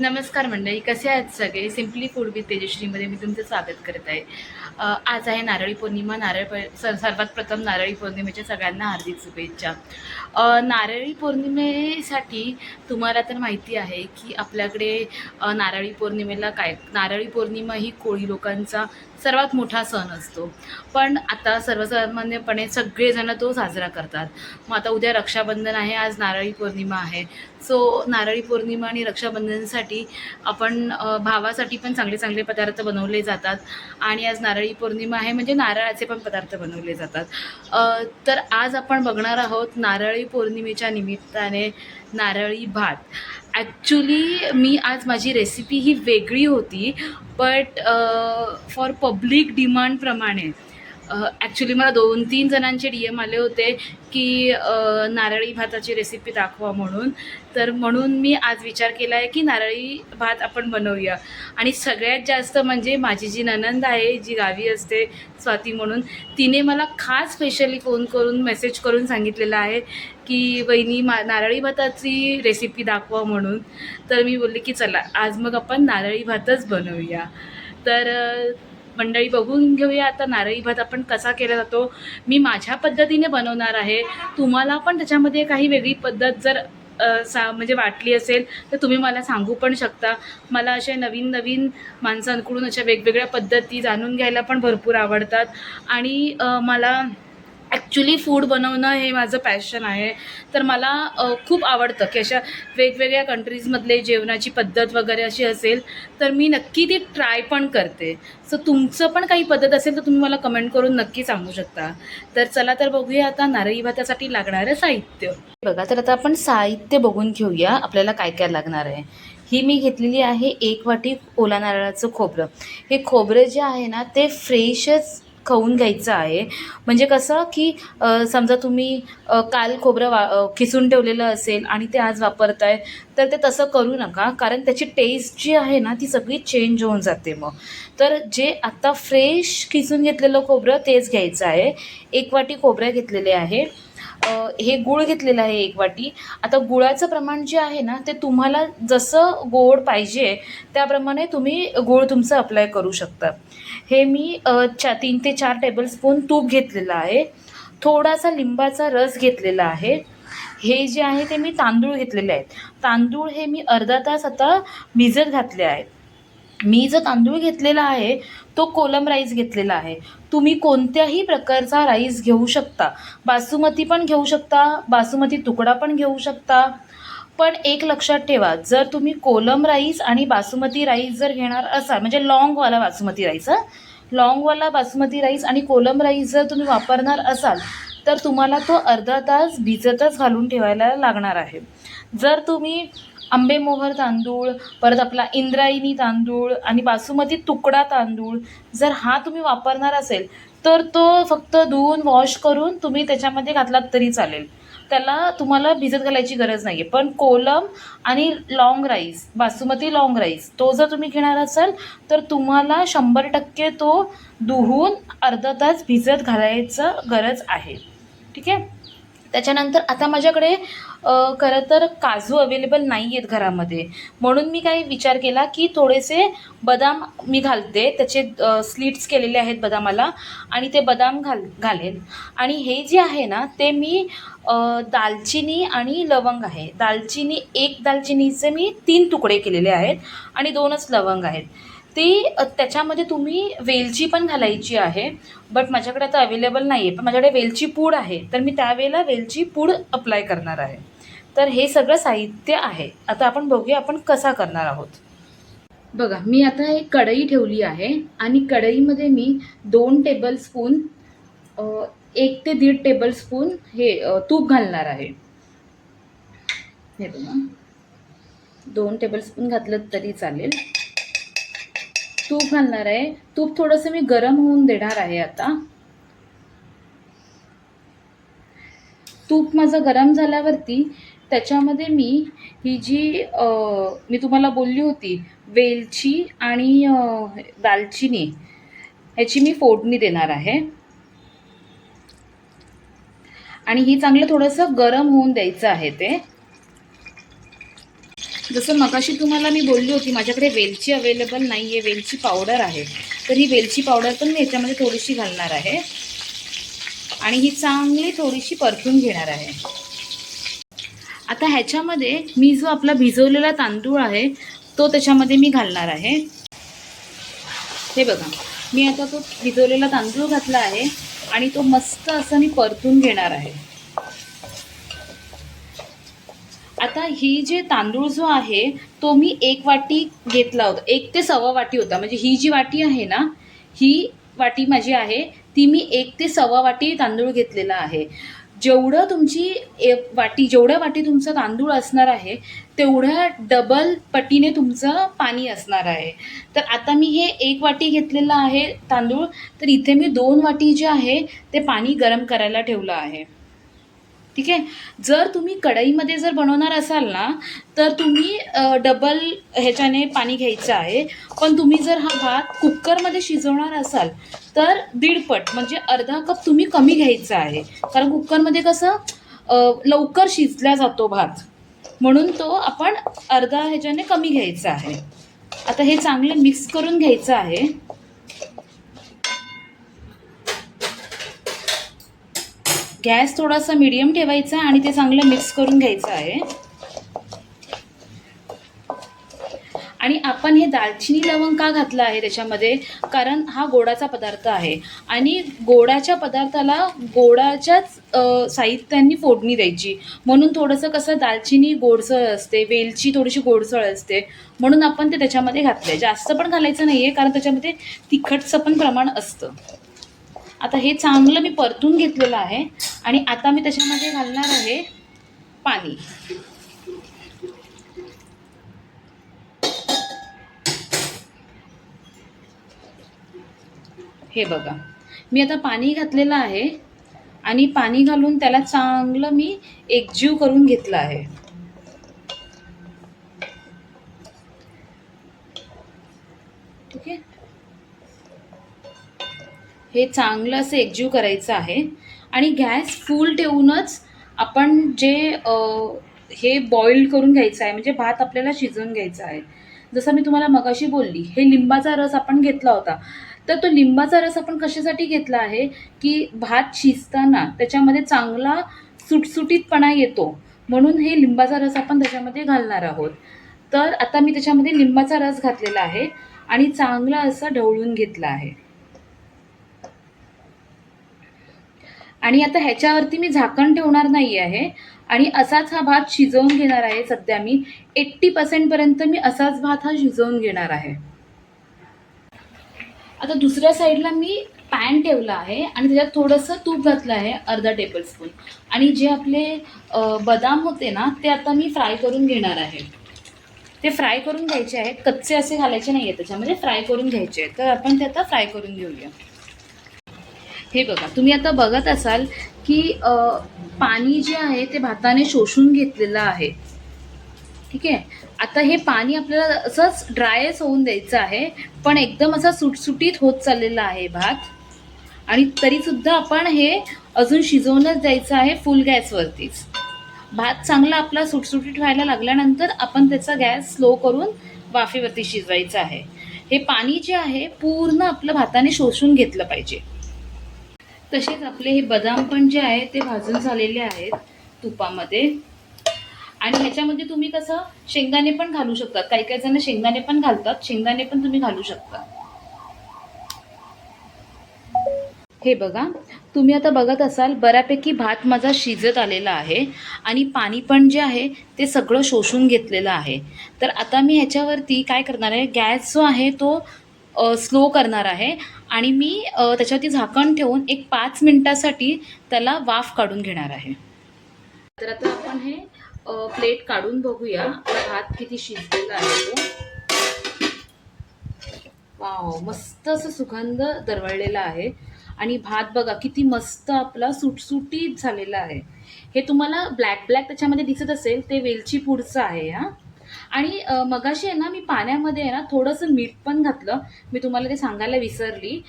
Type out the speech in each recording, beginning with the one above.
नमस्कार मंडळी कसे आहेत सगळे? सिम्पली फूड विथ तेजश्रीमध्ये मी तुमचं स्वागत करत आहे. आज आहे नारळी पौर्णिमा नारळ प- स- सर्वात प्रथम नारळी पौर्णिमेच्या सगळ्यांना हार्दिक शुभेच्छा. नारळी पौर्णिमेसाठी तुम्हाला तर माहिती आहे की आपल्याकडे नारळी पौर्णिमेला काय नारळी पौर्णिमा ही कोळी लोकांचा सर्वात मोठा सण असतो. पण आता सर्वसामान्यपणे सगळेजण तो साजरा करतात. मग आता उद्या रक्षाबंधन आहे आज नारळी पौर्णिमा आहे. सो नारळी पौर्णिमा आणि रक्षाबंधनसाठी आपण भावासाठी पण चांगले चांगले पदार्थ बनवले जातात. आणि आज नारळी पौर्णिमा आहे म्हणजे नारळाचे पण पदार्थ बनवले जातात. तर आज आपण बघणार आहोत नारळी पौर्णिमेच्या निमित्ताने नारळी भात. ॲक्च्युली मी आज माझी रेसिपी ही वेगळी होती बट फॉर पब्लिक डिमांडप्रमाणे ॲक्च्युली मला दोन तीन जणांचे डी एम आले होते की नारळी भाताची रेसिपी दाखवा म्हणून. तर म्हणून मी आज विचार केला आहे की नारळी भात आपण बनवूया. आणि सगळ्यात जास्त म्हणजे माझी जी ननंद आहे जी गावी असते स्वाती म्हणून तिने मला खास स्पेशली फोन करून मेसेज करून सांगितलेलं आहे की वहिनी मा नारळी भाताची रेसिपी दाखवा म्हणून. तर मी बोलले की चला आज मग आपण नारळी भातच बनवूया. तर मंडळी बघून घेऊया आता नारळी भात आपण कसा केला जातो. मी माझ्या पद्धतीने बनवणार आहे. तुम्हाला पण त्याच्यामध्ये काही वेगळी पद्धत जर सा म्हणजे वाटली असेल तर तुम्ही मला सांगू पण शकता. मला असे नवीन नवीन माणसांकडून अशा वेगवेगळ्या पद्धती जाणून घ्यायला पण भरपूर आवडतात. आणि मला ॲक्च्युली फूड बनवणं हे माझं पॅशन आहे. तर मला खूप आवडतं की अशा वेगवेगळ्या कंट्रीजमधले जेवणाची पद्धत वगैरे अशी असेल तर मी नक्की ती ट्राय पण करते. सो तुमचं पण काही पद्धत असेल तर तुम्ही मला कमेंट करून नक्की सांगू शकता. तर चला तर बघूया आता नारळी भातासाठी लागणारं साहित्य. बघा तर आता आपण साहित्य बघून घेऊया आपल्याला काय काय लागणार आहे. ही मी घेतलेली आहे एक वाटी ओला नारळाचं खोबरं. हे खोबरं जे आहे ना ते फ्रेशच खाऊन घ्यायचं आहे. म्हणजे कसं की समजा तुम्ही काल खोबरं वा खिसून ठेवलेलं असेल आणि ते आज वापरताय तर ते तसं करू नका. कारण त्याची टेस्ट जी आहे ना ती सगळी चेंज होऊन जाते मग. तर जे आत्ता फ्रेश खिसून घेतलेलं खोबरं तेच घ्यायचं आहे. एक वाटी खोबरं घेतलेले आहे. हे गूळ घेतलेलं आहे एक वाटी. आता गुळाचं प्रमाण जे आहे ना ते तुम्हाला जसं गोड पाहिजे त्याप्रमाणे तुम्ही गूळ तुमचं अप्लाय करू शकता. हे मी चा तीन ते चार टेबलस्पून तूप घेतलेलं आहे. थोडासा लिंबाचा रस घेतलेला आहे. हे जे आहे ते मी तांदूळ घेतलेले आहेत. तांदूळ हे मी अर्धा तास आता भिजत घातले आहेत. मी जो तांदूळ घेतलेला आहे तो कोलम राईस घेतलेला आहे. तुम्ही कोणत्याही प्रकारचा राईस घेऊ शकता. बासुमती पण घेऊ शकता बासुमती तुकडा पण घेऊ शकता. पण एक लक्षात ठेवा जर तुम्ही कोलम राईस आणि बासुमती राईस जर घेणार असाल म्हणजे लॉंगवाला बासुमती राईस हां? लॉंगवाला बासमती राईस आणि कोलम राईस जर तुम्ही वापरणार असाल तर तुम्हाला तो अर्धा तास भिजतच घालून ठेवायला लागणार आहे. जर तुम्ही आंबेमोहर तांदूळ परत आपला इंद्रायणी तांदूळ आणि बासुमती तुकडा तांदूळ जर हा तुम्ही वापरणार असेल तर तो फक्त धुवून वॉश करून तुम्ही त्याच्यामध्ये घातलात तरी चालेल. त्याला तुम्हाला भिजत घालायची गरज नाही आहे पण कोलम आणि long rice basmati long rice तो जर तुम्ही घेणार असाल तर तुम्हाला शंभर टक्के तो धुवून अर्धा तास भिजत घालायचं गरज आहे. ठीक आहे? त्याच्यानंतर आता माझ्याकडे खरं तर काजू अवेलेबल नाही आहेत घरामध्ये. म्हणून मी काही विचार केला की थोडेसे बदाम मी घालते. त्याचे स्लीट्स केलेले आहेत बदामाला आणि ते बदाम घाल घालेन. आणि हे जे आहे ना ते मी दालचिनी आणि लवंग आहे. दालचिनी एक दालचिनीचे मी तीन तुकडे केलेले आहेत आणि दोनच लवंग आहेत. ते त्याच्यामध्ये तुम्ही वेलची पण घालायची आहे बट माझ्याकडे आता अवेलेबल नाही आहे पण माझ्याकडे वेलची पूड आहे तर मी त्यावेळेला वेलची पूड अप्लाय करणार आहे. तर हे सगळं साहित्य आहे. आता आपण बघूया आपण कसा करणार आहोत. बघा मी आता एक कढई ठेवली आहे आणि कढईमध्ये मी दोन टेबलस्पून एक ते दीड टेबलस्पून हे तूप घालणार आहे. हे बघा. दोन टेबलस्पून घातलं तरी चालेल. तूप घालणार आहे. तूप थोडंसं मी गरम होऊन देणार आहे आता. तूप माझं गरम झाल्यावरती त्याच्यामध्ये मी ही जी मी तुम्हाला बोलली होती वेलची आणि दालचिनी ह्याची मी फोडणी देणार आहे. आणि ही चांगलं थोडंसं गरम होऊन द्यायचं आहे ते. जसं मगाशी तुम्हाला मी बोलली होती माझ्याकडे वेलची अवेलेबल नाही आहे वेलची पावडर आहे. तर ही वेलची पावडर पण मी याच्यामध्ये थोडीशी घालणार आहे. आणि ही चांगली थोडीशी परतून घेणार आहे. आता ह्याच्यामध्ये मी जो आपला भिजवलेला तांदूळ आहे तो त्याच्यामध्ये मी घालणार आहे. हे बघा मी आता तो भिजवलेला तांदूळ घातला आहे आणि तो मस्त असं मी परतून घेणार आहे. आता ही जे तांदूळ जो आहे तो मी एक वाटी घेतला होता. एक ते सव्वा वाटी होता. म्हणजे ही जी वाटी आहे ना ही वाटी माझी आहे ती मी एक ते सव्वा वाटी तांदूळ घेतलेला आहे. जेवढं तुमची ए वाटी जेवढ्या वाटी तुमचं तांदूळ असणार आहे तेवढ्या डबल पटीने तुमचं पाणी असणार आहे. तर आता मी हे एक वाटी घेतलेलं आहे तांदूळ. तर इथे मी दोन वाटी जे आहे ते पाणी गरम करायला ठेवलं आहे. ठीक आहे? जर तुम्ही कढईमध्ये जर बनवणार असाल ना तर तुम्ही डबल ह्याच्याने पाणी घ्यायचं आहे. पण तुम्ही जर हा भात कुकरमध्ये शिजवणार असाल तर दीडपट म्हणजे अर्धा कप तुम्ही कमी घ्यायचा आहे. कारण कुकरमध्ये कसं लवकर शिजला जातो भात. म्हणून तो आपण अर्धा ह्याच्याने कमी घ्यायचा आहे. आता हे चांगलं मिक्स करून घ्यायचं आहे. गॅस थोडासा मीडियम ठेवायचा आणि ते चांगलं मिक्स करून घ्यायचं आहे. आणि आपण हे दालचिनी लवंग का घातलं आहे त्याच्यामध्ये? कारण हा गोडाचा पदार्थ आहे. आणि गोडाच्या पदार्थाला गोडाच्याच साहित्यांनी फोडणी द्यायची. म्हणून थोडंसं कसं दालचिनी गोडसळ असते वेलची थोडीशी गोडसळ असते म्हणून आपण ते त्याच्यामध्ये घातलं आहे जास्त पण घालायचं नाही आहे कारण त्याच्यामध्ये तिखटचं पण प्रमाण असतं. आता हे चांगलं मी परतून घेतलेलं आहे आणि आता मी त्याच्यामध्ये घालणार आहे पाणी. हे बघा. मी आता पाणी घातलेलं आहे आणि पाणी घालून त्याला चांगलं मी एकजीव करून घेतलं आहे ठीक आहे हे चांगलं असं एकजीव करायचं आहे. आणि गॅस फुल ठेवूनच आपण जे हे बॉईल करून घ्यायचं आहे म्हणजे भात आपल्याला शिजवून घ्यायचा आहे. जसं मी तुम्हाला मगाशी बोलली हे लिंबाचा रस आपण घेतला होता. तर तो लिंबाचा रस आपण कशासाठी घेतला आहे? की भात शिजताना त्याच्यामध्ये चांगला सुटसुटीतपणा येतो. म्हणून हे लिंबाचा रस आपण त्याच्यामध्ये घालणार आहोत. तर आता मी त्याच्यामध्ये लिंबाचा रस घातलेला आहे आणि चांगला असं ढवळून घेतला आहे. आणि आता ह्याच्यावरती मी झाकण ठेवणार नाही आहे आणि असाच हा भात शिजवून घेणार आहे सध्या मी. एट्टी पर्सेंटपर्यंत मी असाच भात हा शिजवून घेणार आहे. आता दुसऱ्या साईडला मी पॅन ठेवला आहे आणि त्याच्यात थोडंसं तूप घातलं आहे अर्धा टेबलस्पून आणि जे आपले बदाम होते ना ते आता मी फ्राय करून घेणार आहे. ते फ्राय करून घ्यायचे आहेत. कच्चे असे घालायचे नाही आहे त्याच्यामध्ये फ्राय करून घ्यायचे आहेत. तर आपण ते आता फ्राय करून घेऊया. हे बघा तुम्ही आता बघत असाल की पाणी जे आहे ते भाताने शोषून घेतलेलं आहे. ठीक आहे? आता हे पाणी आपल्याला असंच ड्रायच होऊन द्यायचं आहे पण एकदम असा सुटसुटीत होत चाललेला आहे भात. आणि तरीसुद्धा आपण हे अजून शिजवूनच द्यायचं आहे फुल गॅसवरतीच. भात चांगला आपला सुटसुटीत व्हायला लागल्यानंतर आपण त्याचा गॅस स्लो करून वाफेवरती शिजवायचा आहे. हे पाणी जे आहे पूर्ण आपलं भाताने शोषून घेतलं पाहिजे. तसेच आपले हे बदाम पण जे आहे ते भाजून झालेले आहेत तुपामध्ये. आणि ह्याच्यामध्ये तुम्ही कसं शेंगदाणे पण घालू शकतात. काही काही जण शेंगदाणे पण घालतात. शेंगदाणे पण तुम्ही घालू शकता. हे बघा तुम्ही आता बघत असाल बऱ्यापैकी भात माझा शिजत आलेला आहे आणि पाणी पण जे आहे ते सगळं शोषून घेतलेलं आहे. तर आता मी ह्याच्यावरती काय करणार आहे गॅस जो आहे तो स्लो करणार आहे. आणि मी त्याच्यावरती झाकण ठेवून एक पाच मिनटासाठी त्याला वाफ काढून घेणार आहे. तर आता आपण हे प्लेट काढून बघूया. भात किती शिजलेला आहे तो. वाव मस्त असं सुगंध दरवळलेला आहे. आणि भात बघा किती मस्त आपला सुटसुटीत झालेला आहे. हे तुम्हाला ब्लॅक ब्लॅक त्याच्यामध्ये दिसत असेल ते वेलची पूडचं आहे हा. आणि मगाशी आहे ना मी पाण्यामध्ये आहे ना थोडंसं मीठ पण घातलं. मी तुम्हाला ते सांगायला विसरली.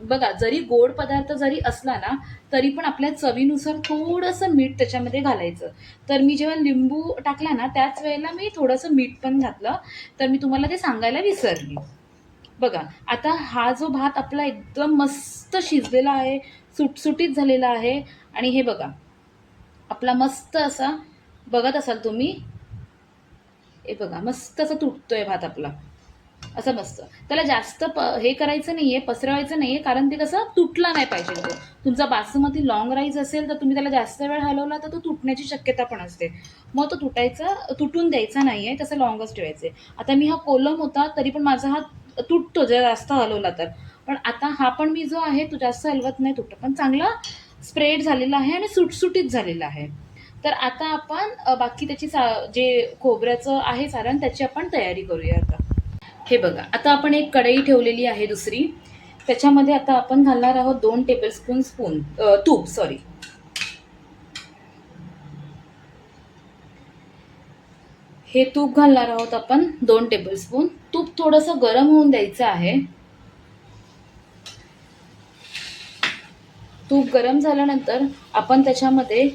बघा जरी गोड पदार्थ जरी असला ना तरी पण आपल्या चवीनुसार थोडंसं मीठ त्याच्यामध्ये घालायचं. तर मी जेव्हा लिंबू टाकला ना त्याच वेळेला मी थोडंसं मीठ पण घातलं. तर मी तुम्हाला ते सांगायला विसरली. बघा आता हा जो भात आपला एकदम मस्त शिजलेला आहे सुटसुटीत झालेला आहे. आणि हे बघा आपला मस्त असा बघत असाल तुम्ही हे बघा मस्त असं तुटतोय भात आपला. असं मस्त. त्याला जास्त प हे करायचं नाही आहे पसरवायचं नाही आहे कारण ते कसं तुटला नाही पाहिजे तो. तुमचा बासमती लॉंग राईस असेल तर तुम्ही त्याला जास्त वेळ हलवला तर तो तुटण्याची शक्यता पण असते. मग तो तुटायचा तुटून द्यायचा नाही आहे तसं लॉंगच आहे आता मी हा कोलम होता तरी पण माझा हा तुटतो जर जास्त हलवला तर. पण आता हा पण मी जो आहे तो जास्त हलवत नाही तुटतो. पण चांगला स्प्रेड झालेला आहे आणि सुटसुटीत झालेला आहे. तर आता आपण बाकी त्याची सा जे खोबऱ्याचं आहे सारण त्याची आपण तयारी करूया आता. हे बघा आता आपण एक कढई ठेवलेली आहे दुसरी. त्याच्यामध्ये आता आपण घालणार आहोत दोन टेबलस्पून स्पून तूप सॉरी हे तूप घालणार आहोत आपण दोन टेबलस्पून तूप थोडंसं गरम होऊन द्यायचं आहे. तूप गरम झाल्यानंतर आपण त्याच्यामध्ये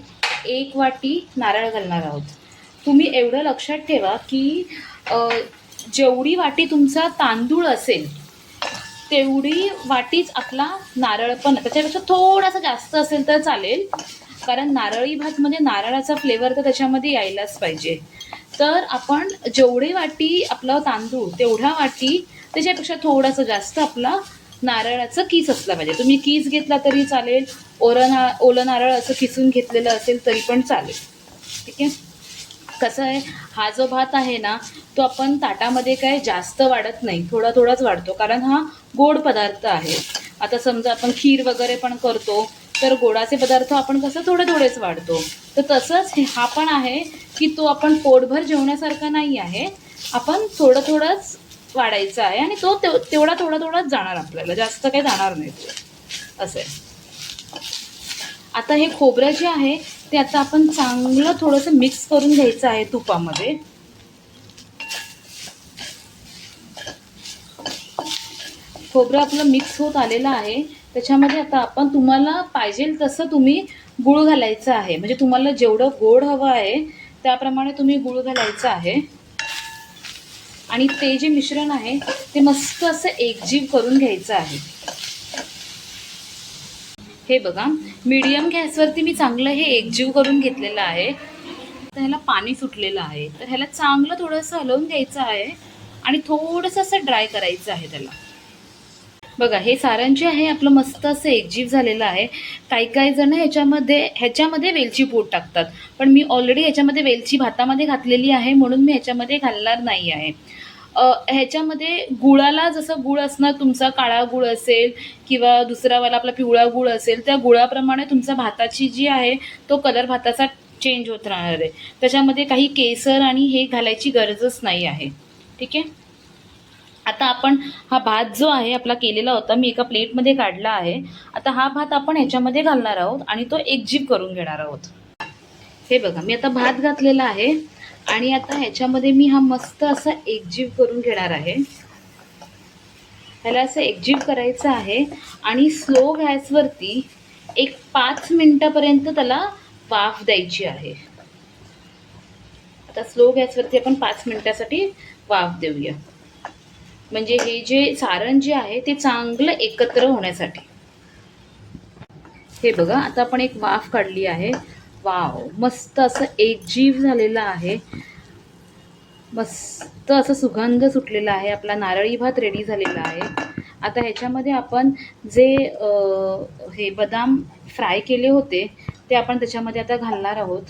एक वाटी नारळ घालणार आहोत. तुम्ही एवढं लक्षात ठेवा की जेवढी वाटी तुमचा तांदूळ असेल तेवढी वाटीच आपला नारळ पण त्याच्यापेक्षा थोडासा जास्त असेल तर चालेल. कारण नारळी भात म्हणजे नारळाचा फ्लेवर तर त्याच्यामध्ये यायलाच पाहिजे. तर आपण जेवढी वाटी आपलं तांदूळ तेवढ्या वाटी त्याच्यापेक्षा थोडंसं जास्त आपला नारळाचं कीस असला पाहिजे. तुम्ही कीस घेतला तरी चालेल. ओरं ना ओलं नारळ असं किसून घेतलेलं असेल तरी पण चालेल. ठीक आहे? कसं आहे? हा जो भात आहे ना तो आपण ताटामध्ये काय जास्त वाढत नाही. थोडा थोडाच वाढतो. कारण हा गोड पदार्थ आहे. आता समजा आपण खीर वगैरे पण करतो तर गोडाचे पदार्थ आपण कसं थोडे थोडेच वाढतो. तर तसंच हा पण आहे की तो आपण पोटभर जेवण्यासारखा नाही आहे. आपण थोडं थोडंच वाढायचं आहे आणि तो तेवढा थोडा थोडाच जाणार आपल्याला. जास्त काही जाणार नाही असं आहे. आता हे खोबरं जे आहे ते आता आपण चांगलं थोडंसं मिक्स करून घ्यायचं आहे तुपामध्ये. खोबरं आपलं मिक्स होत आलेलं आहे. त्याच्यामध्ये आता आपण तुम्हाला पाहिजे तसं तुम्ही गुळ घालायचं आहे. म्हणजे तुम्हाला जेवढं गोड हवं आहे त्याप्रमाणे तुम्ही गुळ घालायचं आहे. आणि ते जे मिश्रण आहे ते मस्त असं एकजीव करून घ्यायचं आहे. हे बघा मीडियम गॅसवरती मी चांगलं हे एकजीव करून घेतलेलं आहे. तर ह्याला पाणी सुटलेलं आहे. तर ह्याला चांगलं थोडंसं हलवून घ्यायचं आहे आणि थोडंसं असं ड्राय करायचं आहे त्याला. बघा हे सारण जे आहे आपलं मस्त असं एकजीव झालेलं आहे. काही काही जण ह्याच्यामध्ये ह्याच्यामध्ये वेलची पूड टाकतात. पण मी ऑलरेडी ह्याच्यामध्ये वेलची भातामध्ये घातलेली आहे म्हणून मी ह्याच्यामध्ये घालणार नाही आहे. ह्याच्यामध्ये गुळाला जसं गुळ असणार तुमचा काळा गुळ असेल किंवा दुसरावाला आपला पिवळा गुळ असेल त्या गुळाप्रमाणे तुमचा भाताची जी आहे तो कलर भाताचा चेंज होत राहणार आहे. त्याच्यामध्ये काही केसर आणि हे घालायची गरजच नाही आहे. ठीक आहे? आता आपण हा भात जो आहे आपला केलेला होता मी एका प्लेटमध्ये काढला आहे. आता हा भात आपण ह्याच्यामध्ये घालणार आहोत आणि तो एकजीव करून घेणार आहोत. हे बघा मी आता भात घातलेला आहे. आणि आता ह्याच्यामध्ये मी हा मस्त असा एकजीव करून घेणार आहे. ह्याला असं एकजीव करायचं आहे आणि स्लो गॅसवरती एक पाच मिनटापर्यंत त्याला वाफ द्यायची आहे. आता स्लो गॅसवरती आपण पाच मिनटासाठी वाफ देऊया. म्हणजे हे जे सारण जे आहे ते चांगलं एकत्र होण्यासाठी. हे बघा आता आपण एक वाफ काढली आहे. वाव मस्त असं एकजीव झालेलं आहे. मस्त असं सुगंध सुटलेला आहे. आपला नारळी भात रेडी झालेला आहे. आता ह्याच्यामध्ये आपण जे हे बदाम फ्राय केले होते ते आपण त्याच्यामध्ये आता घालणार आहोत.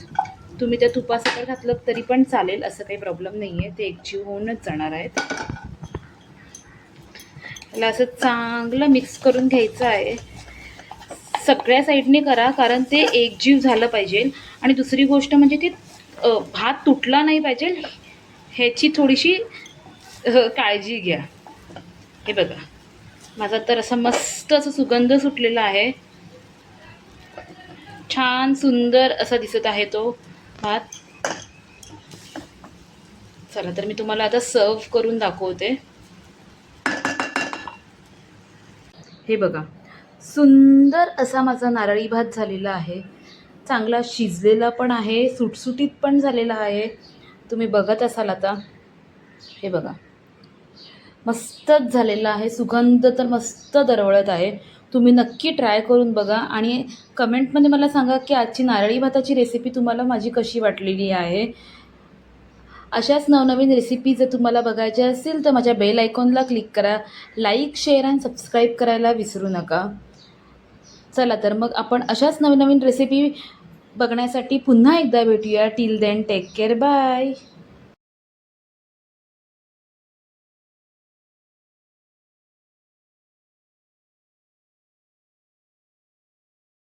तुम्ही त्या तुपासकट घातलं तरी पण चालेल असं काही प्रॉब्लेम नाही आहे ते एकजीव होऊनच जाणार आहेत. त्याला असं चांगलं मिक्स करून घ्यायचं आहे. सगळ्या साईडने करा कारण ते एकजीव झालं पाहिजे. आणि दुसरी गोष्ट म्हणजे ते भात तुटला नाही पाहिजे ह्याची थोडीशी काळजी घ्या. हे बघा. माझा तर असा मस्त असं सुगंध सुटलेला आहे. छान सुंदर असा दिसत आहे तो भात. चला तर मी तुम्हाला आता सर्व करून दाखवते. हे बघा. सुंदर असा माझा नारळी भात झालेला आहे. चांगला शिजलेला पण आहे सुटसुटीत पण झालेला आहे. तुम्ही बघत असाल आता. हे बघा. मस्तच झालेला आहे. सुगंध तर मस्त दरवळत आहे. तुम्ही नक्की ट्राय करून बघा आणि कमेंटमध्ये मला सांगा की आजची नारळी भाताची रेसिपी तुम्हाला माझी कशी वाटलेली आहे. अशाच नवनवीन रेसिपी जर तुम्हाला बघायच्या असतील तर माझ्या बेल आयकॉनला क्लिक करा. लाईक शेअर आणि सबस्क्राईब करायला विसरू नका. चला तर मग आपण अशाच नवीन नवीन रेसिपी बघण्यासाठी पुन्हा एकदा भेटूया. Till then take care bye